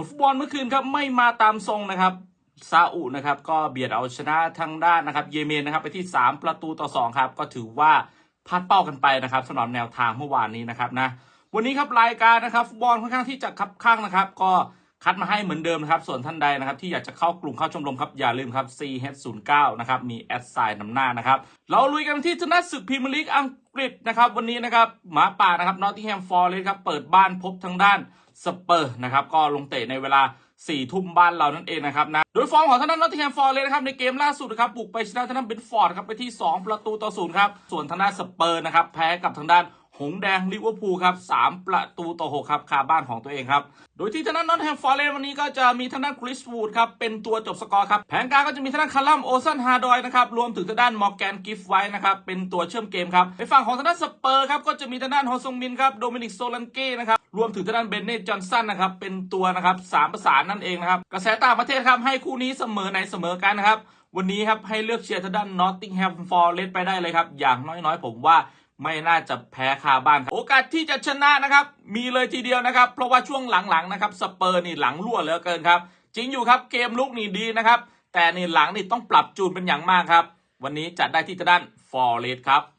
ผลฟุตบอลเมื่อคืนครับไม่มาตามทรงนะครับซาอุนะครับก็เบียดเอาชนะทางด้านนะครับเยเมนนะครับไปที่ 3 ประตูต่อ 2 ครับ ก็ถือว่าพลาดเป้ากันไปนะครับสำหรับแนวทางเมื่อวานนี้นะครับนะวันนี้ครับรายการนะครับฟุตบอลค่อนข้างที่จะคับข้างนะครับ ก็ คัดมาให้เหมือนเดิมนะครับ ส่วนท่านใดนะครับที่อยากจะเข้ากลุ่มเข้าชมรมครับ อย่าลืมครับ CH09 นะครับมีแอดไซน์นำหน้านะครับ เราลุยกันที่ชนะศึกพรีเมียร์ลีกอังกฤษนะครับวันนี้นะครับหมาป่านะครับนอตติงแฮมฟอร์เรสครับเปิดบ้านพบทางด้านสเปอร์นะครับก็ลงเตะในเวลาสี่ทุ่มบ้านเรานั่นเองนะครับนะ โดยฟอร์มของทางด้านนอตติงแฮมฟอร์เรสนะครับในเกมล่าสุดนะครับบุกไปชนะทางด้านเบนฟอร์ดครับไปที่ 2 ประตูต่อศูนย์ครับ ส่วนทางด้านสเปอร์นะครับแพ้กับทางด้าน หงแดงลิเวอร์พูลครับสามประตูต่อหกครับคาบ้านของตัวเองครับ โดยที่ทางด้านนอตแฮมฟอร์เรสวันนี้ก็จะมีทางด้านคริสวูดครับเป็นตัวจบสกอร์ครับ แผนการก็จะมีทางด้านคาร์ลัมโอซันฮาร์ดอยนะครับ รวมถึงทางด้านมอร์แกนกิฟไว้นะครับ เป็นตัวเชื่อมเกมครับ ในฝั่งของทางด้านสเปอร์ครับ ก็จะมีทางด้านฮอซงมินครับ โดมินิกโซลันเก้นะครับ รวมถึงทางด้านเบนเนตจอห์นสันนะครับ เป็นตัวนะครับสามประสานนั่นเองนะครับ กระแสต่างประเทศครับให้คู่นี้เสมอในเสมอกันนะครับวันนี้ครับให้เลือกเชียร์ทางด้านนอตติงแฮมฟอร์เรสไปได้เลยครับอย่างน้อยๆ ผมว่า ไม่น่าจะแพ้คาบ้านโอกาสที่จะชนะนะครับ มีเลยทีเดียวนะครับ เพราะว่าช่วงหลังๆนะครับสเปอร์นี่หลังรั่วเหลือเกินครับจริงอยู่ครับเกมลุกนี่ดีนะครับ แต่นี่หลังนี่ต้องปรับจูนเป็นอย่างมากครับ วันนี้จัดได้ที่ทางด้านฟอร์เรสครับ